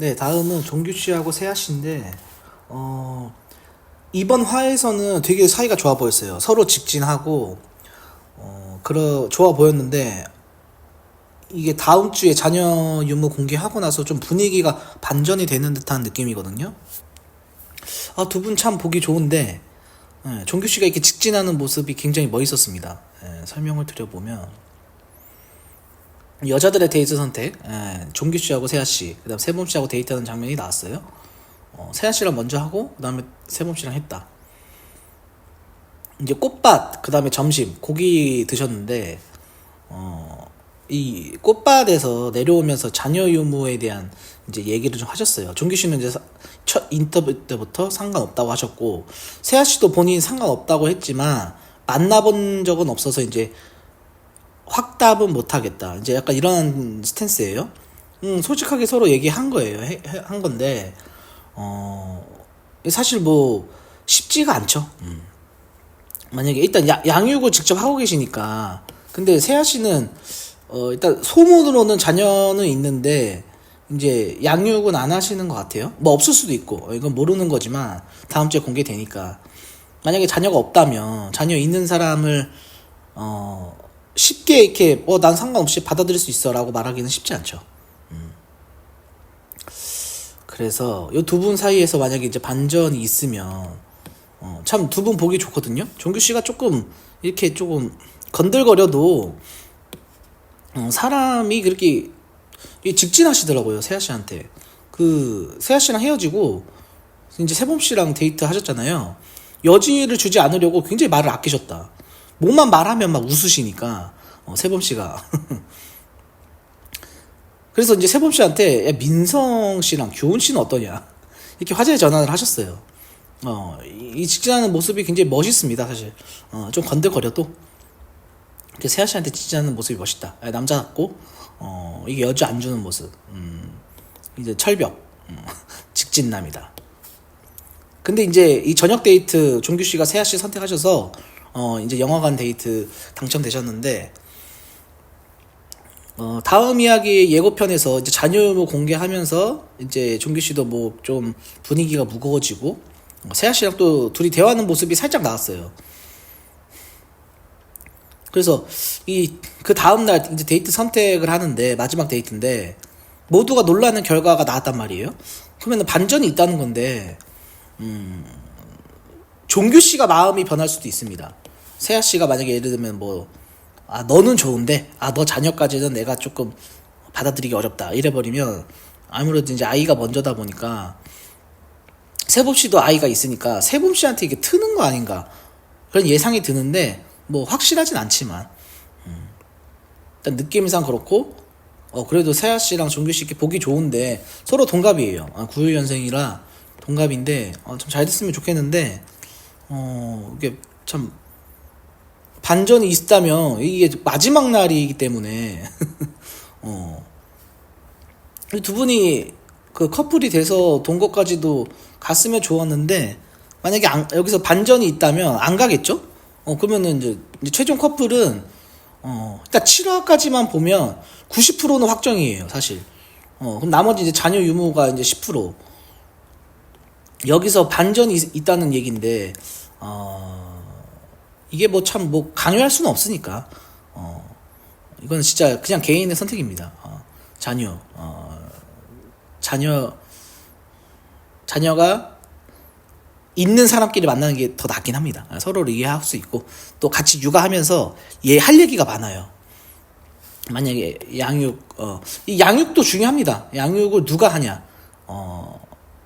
네, 다음은 종규 씨하고 세아 씨인데, 어, 이번 화에서는 되게 사이가 좋아 보였어요. 서로 직진하고, 어, 그러, 좋아 보였는데, 이게 다음 주에 자녀 유무 공개하고 나서 좀 분위기가 반전이 되는 듯한 느낌이거든요. 아, 두 분 참 보기 좋은데, 예, 종규 씨가 이렇게 직진하는 모습이 굉장히 멋있었습니다. 예, 설명을 드려보면, 여자들의 데이트 선택, 예, 종규 씨하고 세아 씨, 그다음 세범 씨하고 데이트하는 장면이 나왔어요. 어, 세아 씨랑 먼저 하고 그다음에 세범 씨랑 했다. 이제 꽃밭, 그다음에 점심 고기 드셨는데 어, 이 꽃밭에서 내려오면서 자녀 유무에 대한 이제 얘기를 좀 하셨어요. 종규 씨는 이제 사- 첫 인터뷰 때부터 상관없다고 하셨고 세아 씨도 본인 상관없다고 했지만 만나본 적은 없어서 이제 확답은 못하겠다. 이제 약간 이런 스탠스예요. 음, 솔직하게 서로 얘기한 거예요. 해- 해- 한 건데, 어, 사실 뭐, 쉽지가 않죠. 음. 만약에 일단 야- 양육을 직접 하고 계시니까. 근데 세아 씨는, 어, 일단 소문으로는 자녀는 있는데, 이제 양육은 안 하시는 것 같아요. 뭐 없을 수도 있고, 어, 이건 모르는 거지만, 다음 주에 공개되니까. 만약에 자녀가 없다면, 자녀 있는 사람을, 어, 쉽게 이렇게 어 난 상관없이 받아들일 수 있어라고 말하기는 쉽지 않죠. 음. 그래서 이 두 분 사이에서 만약에 이제 반전이 있으면 어, 참 두 분 보기 좋거든요. 종규 씨가 조금 이렇게 조금 건들거려도 어, 사람이 그렇게 이 직진하시더라고요 세아 씨한테. 그 세아 씨랑 헤어지고 이제 세범 씨랑 데이트 하셨잖아요. 여지를 주지 않으려고 굉장히 말을 아끼셨다. 뭐만 말하면 막 웃으시니까 어, 세범 씨가 그래서 이제 세범 씨한테 야, 민성 씨랑 교훈 씨는 어떠냐 이렇게 화제 전환을 하셨어요. 어, 이, 이 직진하는 모습이 굉장히 멋있습니다, 사실. 어, 좀 건들거려도 세아 씨한테 직진하는 모습이 멋있다. 아, 남자답고 어, 이게 여주 안 주는 모습. 음, 이제 철벽 음, 직진남이다. 근데 이제 이 저녁 데이트 종규 씨가 세아 씨 선택하셔서 어 이제 영화관 데이트 당첨되셨는데 어 다음 이야기 예고편에서 이제 자녀 공개하면서 이제 종규 씨도 뭐 좀 분위기가 무거워지고 어, 세아 씨랑 또 둘이 대화하는 모습이 살짝 나왔어요. 그래서 이 그 다음 날 이제 데이트 선택을 하는데 마지막 데이트인데 모두가 놀라는 결과가 나왔단 말이에요. 그러면 반전이 있다는 건데 종규 씨가 마음이 변할 수도 있습니다. 세아 씨가 만약에 예를 들면 뭐, 아, 너는 좋은데, 아, 너 자녀까지는 내가 조금 받아들이기 어렵다. 이래버리면, 아무래도 이제 아이가 먼저다 보니까, 세범 씨도 아이가 있으니까, 세범 씨한테 이게 트는 거 아닌가. 그런 예상이 드는데, 뭐, 확실하진 않지만, 음. 일단 느낌상 그렇고, 어, 그래도 세아 씨랑 종규 씨 이렇게 보기 좋은데, 서로 동갑이에요. 아, 91년생이라 동갑인데, 어, 좀 잘 됐으면 좋겠는데, 어, 이게 참, 반전이 있다면, 이게 마지막 날이기 때문에, 어, 이두 분이 그 커플이 돼서 동거까지도 갔으면 좋았는데, 만약에 안- 여기서 반전이 있다면 안 가겠죠? 어, 그러면은 이제, 이제 최종 커플은, 어, 일단 7화까지만 보면 90%는 확정이에요, 사실. 어, 그럼 나머지 이제 자녀 유무가 이제 10%. 여기서 반전이 있, 있다는 얘기인데, 어, 이게 뭐참뭐 강요할 수는 없으니까, 어, 이건 진짜 그냥 개인의 선택입니다. 어, 자녀, 어, 자녀, 자녀가 있는 사람끼리 만나는 게 더 낫긴 합니다. 아, 서로를 이해할 수 있고, 또 같이 육아하면서 얘 할 얘기가 많아요. 만약에 양육, 어, 이 양육도 중요합니다. 양육을 누가 하냐, 어,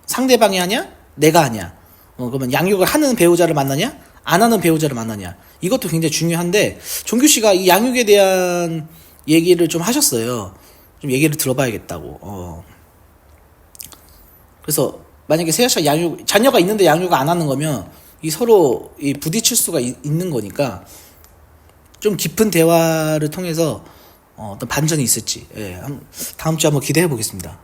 상대방이 하냐, 내가 하냐. 어, 그러면 양육을 하는 배우자를 만나냐, 안 하는 배우자를 만나냐. 이것도 굉장히 중요한데, 종규 씨가 이 양육에 대한 얘기를 좀 하셨어요. 좀 얘기를 들어봐야겠다고. 어. 그래서 만약에 세아 씨가 양육, 자녀가 있는데 양육을 안 하는 거면 이 서로 이 부딪힐 수가 이- 있는 거니까 좀 깊은 대화를 통해서 어, 어떤 반전이 있을지 예, 한- 다음 주에 한번 기대해 보겠습니다.